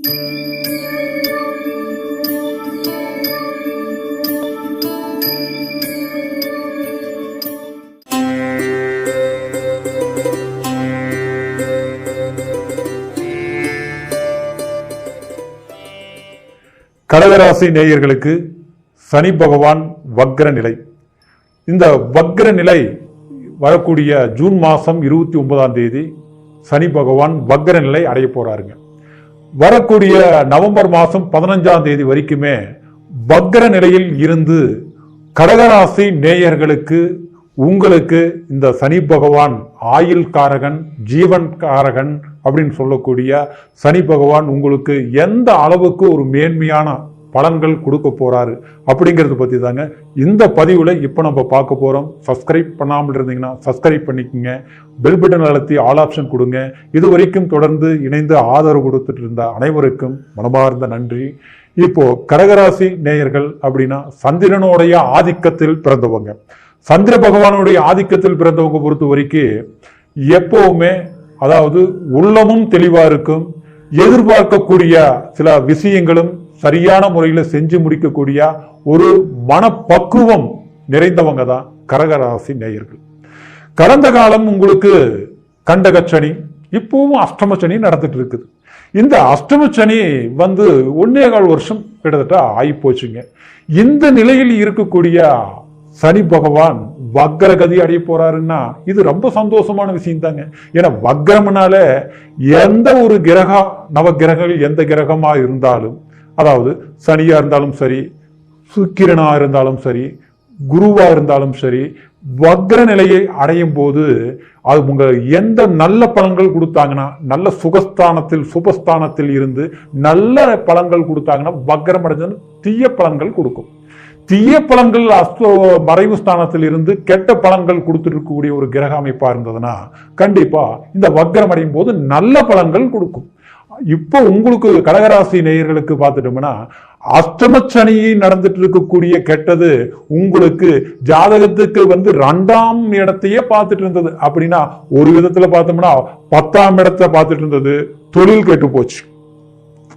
கடகராசி நேயர்களுக்கு சனி பகவான் வக்ர நிலை. இந்த வக்ர நிலை வரக்கூடிய ஜூன் மாதம் இருபத்தி ஒன்பதாம் தேதி சனி பகவான் வக்ர நிலை அடைய போகிறாருங்க வரக்கூடிய நவம்பர் மாதம் பதினஞ்சாம் தேதி வரைக்குமே வக்ர நிலையில் இருந்து கடகராசி நேயர்களுக்கு உங்களுக்கு இந்த சனி பகவான் ஆயுள் காரகன் ஜீவன் காரகன் அப்படின்னு சொல்லக்கூடிய சனி பகவான் உங்களுக்கு எந்த அளவுக்கு ஒரு மேன்மையான பலன்கள் கொடுக்க போறாரு அப்படிங்கறத பத்தி தாங்க இந்த பதிவுல இப்போ நம்ம பார்க்க போறோம். சப்ஸ்கிரைப் பண்ணாமல் இருந்தீங்கன்னா சப்ஸ்கிரைப் பண்ணிக்கோங்க. பெல் பட்டன் அழுத்தி ஆல் ஆப்ஷன் கொடுங்க. இது வரைக்கும் தொடர்ந்து இணைந்து ஆதரவு கொடுத்துட்டு இருந்த அனைவருக்கும் மனமார்ந்த நன்றி. இப்போ கடகராசி நேயர்கள் அப்படின்னா சந்திரனுடைய ஆதிக்கத்தில் பிறந்தவங்க. சந்திர பகவானுடைய ஆதிக்கத்தில் பிறந்தவங்க பொறுத்த வரைக்கும் எப்பவுமே அதாவது உள்ளமும் தெளிவா இருக்கும். எதிர்பார்க்கக்கூடிய சில விஷயங்களும் சரியான முறையில் செஞ்சு முடிக்கக்கூடிய ஒரு மனப்பக்குவம் நிறைந்தவங்க தான் கரகராசி நேயர்கள். கடந்த காலம் உங்களுக்கு கண்டகச்சனி இப்பவும் அஷ்டமச்சனி நடந்துட்டு இருக்குது. இந்த அஷ்டமச்சனி வந்து ஒன்னே கால் வருஷம் கிட்டத்தட்ட ஆகி போச்சுங்க இந்த நிலையில் இருக்கக்கூடிய சனி பகவான் வக்ரகதி அடைய போறாருன்னா இது ரொம்ப சந்தோஷமான விஷயம் தாங்க ஏன்னா வக்கரம்னால எந்த ஒரு கிரக நவ கிரகங்கள் எந்த கிரகமா இருந்தாலும் அதாவது சனியாக இருந்தாலும் சரி சுக்கிரனாக இருந்தாலும் சரி குருவாக இருந்தாலும் சரி வக்ர நிலையை அடையும் போது அது உங்கள் எந்த நல்ல பலன்கள் கொடுத்தாங்கன்னா நல்ல சுகஸ்தானத்தில் சுபஸ்தானத்தில் இருந்து நல்ல பலன்கள் கொடுத்தாங்கன்னா வக்ரம் அடைஞ்சது தீய பலன்கள் கொடுக்கும். தீய பலன்கள் அஸ்த மறைவு ஸ்தானத்தில் இருந்து கெட்ட பலன்கள் கொடுத்துட்டு இருக்கக்கூடிய ஒரு கிரக அமைப்பாக இருந்ததுன்னா கண்டிப்பாக இந்த வக்ரம் அடையும் போது நல்ல பலன்கள் கொடுக்கும். இப்போ உங்களுக்கு கடகராசி நேயர்களுக்கு பார்த்துட்டோம்னா அஷ்டமச்சனி நடந்துட்டு இருக்கக்கூடிய கெட்டது உங்களுக்கு ஜாதகத்துக்கு வந்து ரெண்டாம் இடத்தையே பார்த்துட்டு இருந்தது அப்படின்னா ஒரு விதத்துல பார்த்தோம்னா பத்தாம் இடத்தை பார்த்துட்டு இருந்தது தொழில் கெட்டு போச்சு.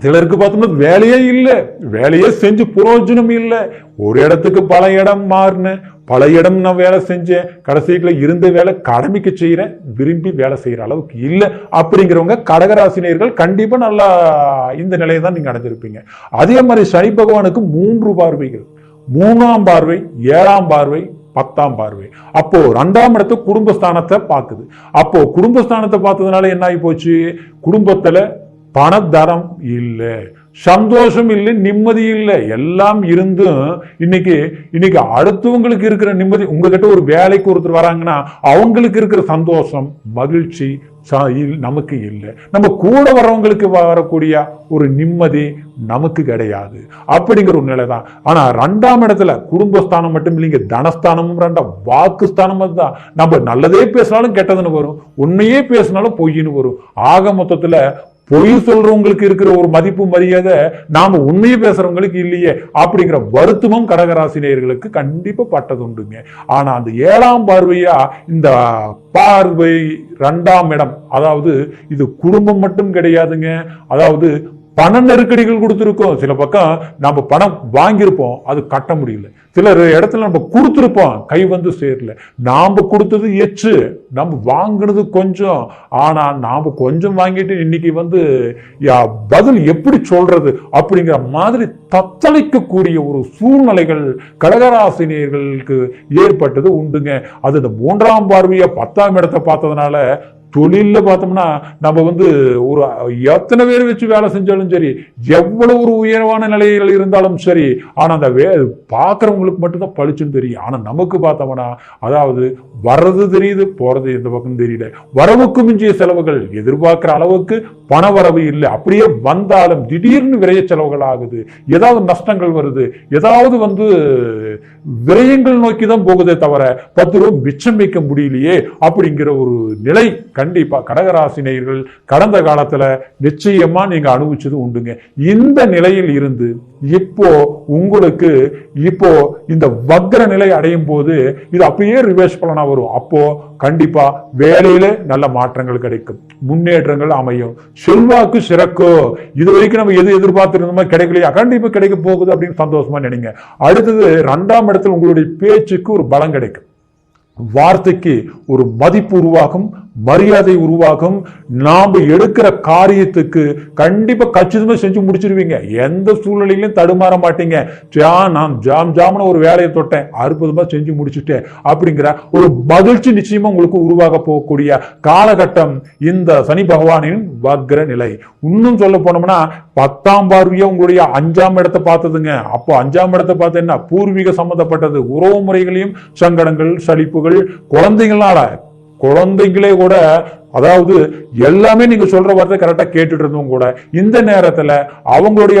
சிலருக்கு பார்த்தோம்னா வேலையே இல்லை. வேலையே செஞ்சு பிரயோஜனம் இல்லை. ஒரு இடத்துக்கு பல இடம் மாறினேன் பல இடம் நான் வேலை செஞ்சேன். கடைசியில் இருந்த வேலை கடமைக்கு செய்கிறேன் விரும்பி வேலை செய்கிற அளவுக்கு இல்லை. அப்படிங்கிறவங்க கடகராசினியர்கள் கண்டிப்பாக நல்லா இந்த நிலையை தான் நீங்கள் அடைஞ்சிருப்பீங்க. அதே மாதிரி சனி பகவானுக்கு மூன்று பார்வைகள். மூணாம் பார்வை ஏழாம் பார்வை பத்தாம் பார்வை. அப்போ ரெண்டாம் இடத்து குடும்பஸ்தானத்தை பார்க்குது. அப்போ குடும்பஸ்தானத்தை பார்த்ததுனால என்ன ஆகி போச்சு? குடும்பத்தில் பணத்தரம் இல்லை. சந்தோஷம் இல்லை நிம்மதி இல்லை எல்லாம் இருந்தும் இன்னைக்கு இன்னைக்கு அடுத்தவங்களுக்கு இருக்கிற நிம்மதி உங்ககிட்ட ஒரு வேலைக்கு ஒருத்தர் வராங்கன்னா அவங்களுக்கு இருக்கிற சந்தோஷம் மகிழ்ச்சி இல்- நமக்கு இல்லை. நம்ம கூட வரவங்களுக்கு வரக்கூடிய ஒரு நிம்மதி நமக்கு கிடையாது. அப்படிங்கிற ஒரு நிலை தான் ஆனால் ரெண்டாம் இடத்துல குடும்பஸ்தானம் மட்டும் இல்லைங்க தனஸ்தானமும் ரெண்டாம் வாக்குஸ்தானம் தான் நம்ம நல்லதே பேசினாலும் கெட்டதுன்னு வரும். உண்மையே பேசினாலும் பொய்யின்னு வரும். ஆக மொத்தத்தில் பொய் சொல்றவங்களுக்கு இருக்கிற ஒரு மதிப்பு மரியாதை நாம உண்மையை பேசுறவங்களுக்கு இல்லையே அப்படிங்கிற வருத்தமும் கடகராசினியர்களுக்கு கண்டிப்பா பட்டதுண்டுங்க. ஆனா அந்த ஏழாம் பார்வையா இந்த பார்வை ரெண்டாம் இடம். அதாவது இது குடும்பம் மட்டும் கிடையாதுங்க. அதாவது பண நெருக்கடிகள் கொடுத்துருக்கோம். சில பக்கம் நம்ம பணம் வாங்கியிருப்போம். அது கட்ட முடியல. சில இடத்துல நம்ம கொடுத்துருப்போம். கை வந்து சேரல. நாம் கொடுத்தது எச்சு. நம்ம வாங்கினது கொஞ்சம். ஆனா நாம் கொஞ்சம் வாங்கிட்டு இன்னைக்கு வந்து யா, பதில் எப்படி சொல்றது? அப்படிங்கிற மாதிரி தத்தளிக்கக்கூடிய ஒரு சூழ்நிலைகள் கடகராசினியர்களுக்கு ஏற்பட்டது உண்டுங்க. அது இந்த மூன்றாம் பார்வையை பத்தாம் இடத்தை பார்த்ததுனால தொழிலில் பார்த்தோம்னா நம்ம வந்து ஒரு எத்தனை பேர் வச்சு வேலை செஞ்சாலும் சரி எவ்வளவு ஒரு உயர்வான நிலையில் இருந்தாலும் சரி ஆனால் அந்த வே பார்க்குறவங்களுக்கு மட்டும்தான் பளிச்சுன்னு தெரியும். ஆனால் நமக்கு பார்த்தோம்னா அதாவது வர்றது தெரியுது போகிறது எந்த பக்கம் தெரியல. வரவுக்கு மிஞ்சிய செலவுகள் எதிர்பார்க்குற அளவுக்கு பண வரவு இல்லை. அப்படியே வந்தாலும் திடீர்னு விரைய செலவுகள் ஆகுது. ஏதாவது நஷ்டங்கள் வருது. ஏதாவது வந்து விரயங்கள் நோக்கி தான் போகுதே தவிர பத்து ரூபா மிச்சம் வைக்க முடியலையே அப்படிங்கிற ஒரு நிலை கண்டிப்பா கடகராசினியர்கள் கடந்த காலத்துல நிச்சயமா நீங்க அனுபவிச்சது உண்டுங்க. இந்த நிலையில் இருந்து இப்போ உங்களுக்கு இப்போ இந்த வக்ர நிலை அடையும் போது இது அப்பயே ரிவர்ஸ் பலனாக வரும். அப்போ கண்டிப்பா வேலையில நல்ல மாற்றங்கள் கிடைக்கும். முன்னேற்றங்கள் அமையும். செல்வாக்கு சிறக்கும் இது வரைக்கும் நம்ம எது எதிர்பார்த்திருந்தோமோ கிடைக்கலையா? கண்டிப்பா கிடைக்க போகுது அப்படின்னு சந்தோஷமா நினைங்க. அடுத்தது ரெண்டாம் இடத்துல உங்களுடைய பேச்சுக்கு ஒரு பலம் கிடைக்கும். வார்த்தைக்கு ஒரு மதிப்பு உருவாகும். மரியாதை உருவாகும். நாம எடுக்கிற காரியத்துக்கு கண்டிப்பா கச்சிதமா செஞ்சு முடிச்சிருவீங்க. எந்த சூழ்நிலையிலும் தடுமாற மாட்டீங்க. ஜா நான் ஜாம் ஜாம்னு ஒரு வேலையை தொட்டேன். அற்புதமா செஞ்சு முடிச்சுட்டேன். அப்படிங்கிற ஒரு மகிழ்ச்சி நிச்சயமா உங்களுக்கு உருவாக போகக்கூடிய காலகட்டம் இந்த சனி பகவானின் வக்ர நிலை. இன்னும் சொல்ல போனோம்னா பத்தாம் பார்வையா உங்களுடைய அஞ்சாம் இடத்தை பார்த்ததுங்க. அப்போ அஞ்சாம் இடத்தை பார்த்து என்ன? பூர்வீக சம்பந்தப்பட்டது. உறவு முறைகளையும் சங்கடங்கள் சலிப்புகள் குழந்தைங்களால குழந்தைங்களே கூட அதாவது எல்லாமே நீங்க சொல்ற வார்த்தை கரெக்டா கேட்டுட்டு இருந்தவங்க கூட இந்த நேரத்துல அவங்களுடைய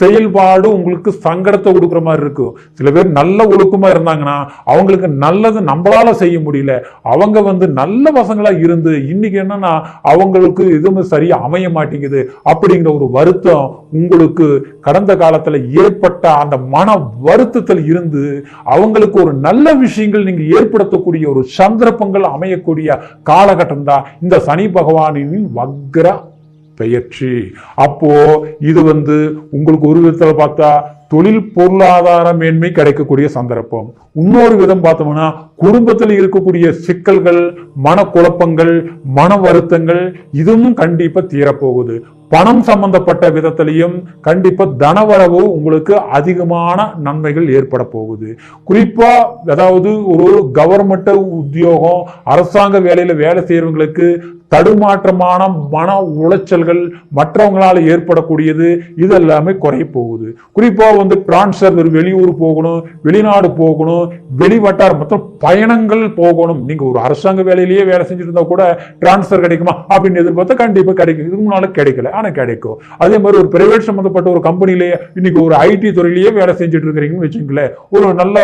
செயல்பாடு உங்களுக்கு சங்கடத்தை கொடுக்குற மாதிரி இருக்கும் சில பேர் நல்ல ஒழுக்கமா இருந்தாங்கன்னா அவங்களுக்கு நல்லது நம்மளால செய்ய முடியல. அவங்க வந்து நல்ல பசங்களா இருந்து இன்னைக்கு என்னன்னா அவங்களுக்கு எதுவுமே சரியா அமைய மாட்டேங்குது அப்படிங்கிற ஒரு வருத்தம் உங்களுக்கு கடந்த காலத்துல ஏற்பட்ட அந்த மன வருத்தத்தில் இருந்து அவங்களுக்கு ஒரு நல்ல விஷயங்கள் நீங்க ஏற்படுத்தக்கூடிய ஒரு சந்தர்ப்பங்கள் அமையக்கூடிய காலகட்டம் தான் இந்த சனி பகவானின் வக்ர பெயர்ச்சி. அப்போ இது வந்து உங்களுக்கு ஒரு விதத்துல பார்த்தா தொழில் பொருளாதார மேன்மை கிடைக்கக்கூடிய சந்தர்ப்பம். இன்னொரு விதம் பார்த்தோம்னா குடும்பத்தில் இருக்கக்கூடிய சிக்கல்கள் மனக்குழப்பங்கள் மன வருத்தங்கள் இதுவும் கண்டிப்பா தீரப்போகுது. பணம் சம்பந்தப்பட்ட விதத்திலையும் கண்டிப்பா தனவரவு உங்களுக்கு அதிகமான நன்மைகள் ஏற்பட போகுது. குறிப்பா அதாவது ஒரு கவர்மெண்ட் உத்தியோகம் அரசாங்க வேலையில வேலை செய்யறவங்களுக்கு தடுமாற்றமான மன உளைச்சல்கள் மற்றவங்களால ஏற்படக்கூடியது இது எல்லாமே குறைய போகுது குறிப்பாக வந்து டிரான்ஸ்ஃபர் வெளியூர் போகணும் வெளிநாடு போகணும் வெளிவட்டார் மொத்தம் பயணங்கள் போகணும். நீங்கள் ஒரு அரசாங்க வேலையிலேயே வேலை செஞ்சுட்டு கூட டிரான்ஸ்ஃபர் கிடைக்குமா அப்படின்னு எதிர்பார்த்தா கண்டிப்பாக கிடைக்கும். இதுக்கு முன்னால் கிடைக்கல ஆனால் கிடைக்கும். அதே மாதிரி ஒரு பிரைவேட் சம்மந்தப்பட்ட ஒரு கம்பெனிலேயே இன்னைக்கு ஒரு ஐடி துறையிலேயே வேலை செஞ்சுட்டு இருக்கிறீங்கன்னு வச்சுங்களேன் ஒரு நல்ல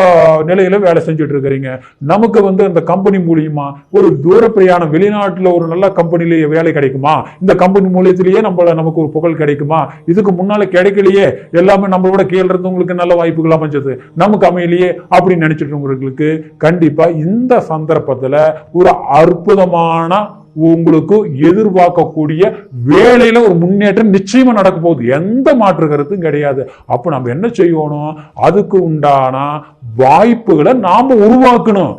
நிலையில வேலை செஞ்சுட்டு இருக்கிறீங்க நமக்கு வந்து அந்த கம்பெனி மூலியமா ஒரு தூர பிரயாணம் வெளிநாட்டில் ஒரு நல்ல கம்பெனிலேயே வேலை கிடைக்குமா? இந்த கம்பெனி மூலியத்திலேயே நம்மள நமக்கு ஒரு புகழ் கிடைக்குமா? இதுக்கு முன்னால கிடைக்கலையே. எல்லாமே நம்மளோட கீழே இருந்தவங்களுக்கு நல்ல வாய்ப்புகள் அமைஞ்சது. நமக்கு அமையலையே அப்படின்னு நினைச்சிட்டு இருக்கவங்களுக்கு கண்டிப்பா இந்த சந்தர்ப்பத்துல ஒரு அற்புதமான உங்களுக்கு எதிர்பார்க்கக்கூடிய வேலையில ஒரு முன்னேற்றம் நிச்சயமா நடக்க போகுது. எந்த மாற்று கருத்தும் கிடையாது. அப்போ நம்ம என்ன செய்யணும்? அதுக்கு உண்டான வாய்ப்புகளை நாம உருவாக்கணும்.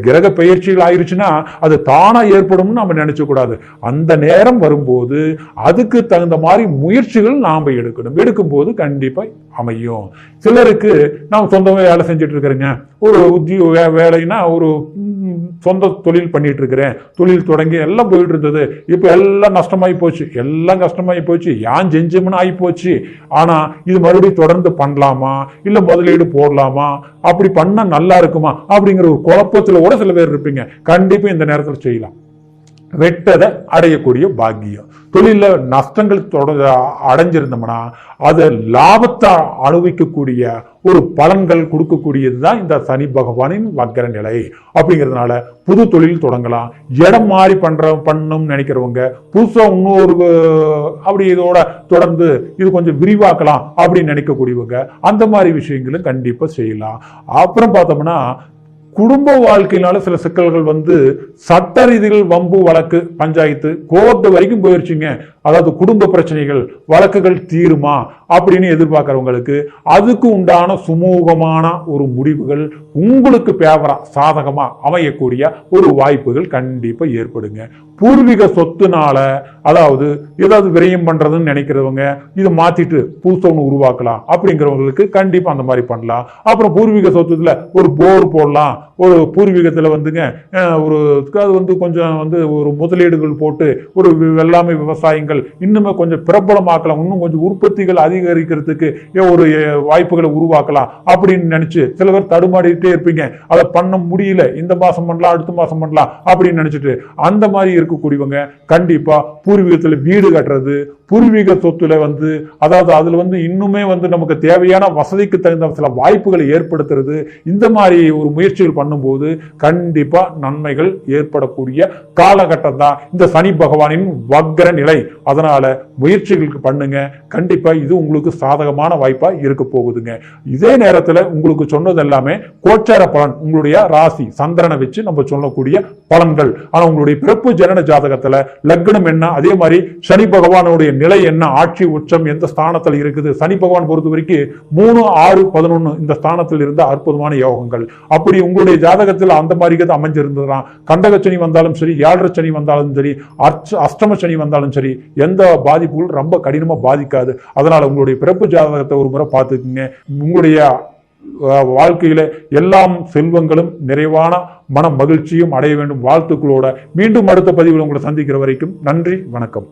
கிரக பயிற்சிகள் ஆயிடுச்சுன்னா அது தானா ஏற்படும்னு நம்ம நினச்சக்கூடாது அந்த நேரம் வரும்போது அதுக்கு தகுந்த மாதிரி முயற்சிகள் நாம் எடுக்கணும். எடுக்கும்போது கண்டிப்பாக அமையும். சிலருக்கு நான் சொந்தமாக வேலை செஞ்சுட்டு இருக்கிறேங்க. ஒரு உத்தியோக வே- வேலைன்னா ஒரு சொந்த தொழில் பண்ணிட்டு இருக்கிறேன். தொழில் தொடங்கி எல்லாம் போயிட்டு இருந்தது. இப்போ எல்லாம் நஷ்டமாயி போச்சு. எல்லாம் கஷ்டமாகி போச்சு. ஏன் செஞ்சோம்னு ஆகி போச்சு. ஆனா இது மறுபடியும் தொடர்ந்து பண்ணலாமா? இல்ல முதலீடு போடலாமா? அப்படி பண்ணா நல்லா இருக்குமா? அப்படிங்கிற ஒரு குழப்பத்துல கூட சில பேர் இருப்பீங்க. கண்டிப்பா இந்த நேரத்தில் செய்யலாம். வெட்டதை அடையக்கூடிய பாக்கியம். தொழிலில் நஷ்டங்கள் தொடர் அடைஞ்சிருந்தோம்னா அது லாபத்தை அனுபவிக்கக்கூடிய ஒரு பலன்கள் கொடுக்கக்கூடியது தான் இந்த சனி பகவானின் வக்கர நிலை. அப்படிங்கிறதுனால புது தொழில் தொடங்கலாம். இடம் மாறி பண்ற பண்ணணும்னு நினைக்கிறவங்க புதுசா இன்னொரு அப்படி இதோட தொடர்ந்து இது கொஞ்சம் விரிவாக்கலாம் அப்படின்னு நினைக்கக்கூடியவங்க அந்த மாதிரி விஷயங்களும் கண்டிப்பாக செய்யலாம். அப்புறம் பார்த்தோம்னா குடும்ப வாழ்க்கையினால சில சிக்கல்கள் வந்து சட்ட ரீதியில் வம்பு வழக்கு பஞ்சாயத்து கோர்ட்டு வரைக்கும் போயிருச்சுங்க. அதாவது குடும்ப பிரச்சனைகள் வழக்குகள் தீருமா அப்படின்னு எதிர்பார்க்குறவங்களுக்கு அதுக்கு உண்டான சுமூகமான ஒரு முடிவுகள் உங்களுக்கு பேவரா சாதகமாக அமையக்கூடிய ஒரு வாய்ப்புகள் கண்டிப்பாக ஏற்படுங்க. பூர்வீக சொத்துனால அதாவது ஏதாவது விரயம் பண்றதுன்னு நினைக்கிறவங்க இதை மாத்திட்டு புதுசா ஒன்று உருவாக்கலாம் அப்படிங்கிறவங்களுக்கு கண்டிப்பா அந்த மாதிரி பண்ணலாம். அப்புறம் பூர்வீக சொத்துல ஒரு போர் போடலாம். ஒரு பூர்வீகத்துல வந்துங்க ஒரு அது வந்து கொஞ்சம் வந்து ஒரு முதலீடுகள் போட்டு ஒரு வெள்ளாமை விவசாயங்கள் இன்னுமே கொஞ்சம் பிரபலமாக்கலாம். இன்னும் கொஞ்சம் உற்பத்திகள் அதிகரிக்கிறதுக்கு ஒரு வாய்ப்புகளை உருவாக்கலாம் அப்படின்னு நினைச்சு சில பேர் தடுமாடிட்டே இருப்பீங்க. அதை பண்ண முடியல. இந்த மாசம் பண்ணலாம் அடுத்த மாசம் பண்ணலாம் அப்படின்னு நினைச்சிட்டு அந்த மாதிரி இருக்கக்கூடியவங்க கண்டிப்பாக பூர்வீகத்தில் வீடு கட்டுறது பூர்வீக சொத்துல வந்து அதாவது அதில் வந்து இன்னுமே வந்து நமக்கு தேவையான வசதிக்கு தகுந்த சில வாய்ப்புகளை ஏற்படுத்துறது இந்த மாதிரி ஒரு முயற்சிகள் பண்ணும்போது கண்டிப்பாக நன்மைகள் ஏற்படக்கூடிய காலகட்டம் தான் இந்த சனி பகவானின் வக்ர நிலை. அதனால் முயற்சிகளுக்கு பண்ணுங்க. கண்டிப்பா இது உங்களுக்கு சாதகமான வாய்ப்பா இருக்க போகுதுங்க. இதே நேரத்தில் உங்களுக்கு சொன்னது எல்லாமே கோச்சார பலன். உங்களுடைய ராசி சந்திரனை வச்சு நம்ம சொல்லக்கூடிய பலன்கள். ஆனா உங்களுடைய பிறப்பு ஜனன லக்ன ஜாதகத்துல லக்னம் என்ன? அதே மாதிரி சனி பகவானுடைய நிலை என்ன? ஆட்சி உச்சம் எந்த ஸ்தானத்தில் இருக்குது? சனி பகவான் பொறுத்த வரைக்கும் மூணு ஆறு பதினொன்று இந்த ஸ்தானத்தில் இருந்த அற்புதமான யோகங்கள். அப்படி உங்களுடைய ஜாதகத்தில் அந்த மாதிரி இது அமைஞ்சிருந்ததுனா கண்டக சனி வந்தாலும் சரி ஏழரை சனி வந்தாலும் சரி அர்ச்ச அஷ்டம சனி வந்தாலும் சரி எந்த பாதிப்புகள் ரொம்ப கடினமாக பாதிக்காது. அதனால உங்களுடைய பிறப்பு ஜாதகத்தை ஒரு முறை பார்த்துக்குங்க. உங்களுடைய வாழ்க்கையில எல்லாம் செல்வங்களும் நிறைவான மன மகிழ்ச்சியும் அடைய வேண்டும். வாழ்த்துக்களோட மீண்டும் அடுத்த பதிவில் உங்களை சந்திக்கிற வரைக்கும் நன்றி வணக்கம்.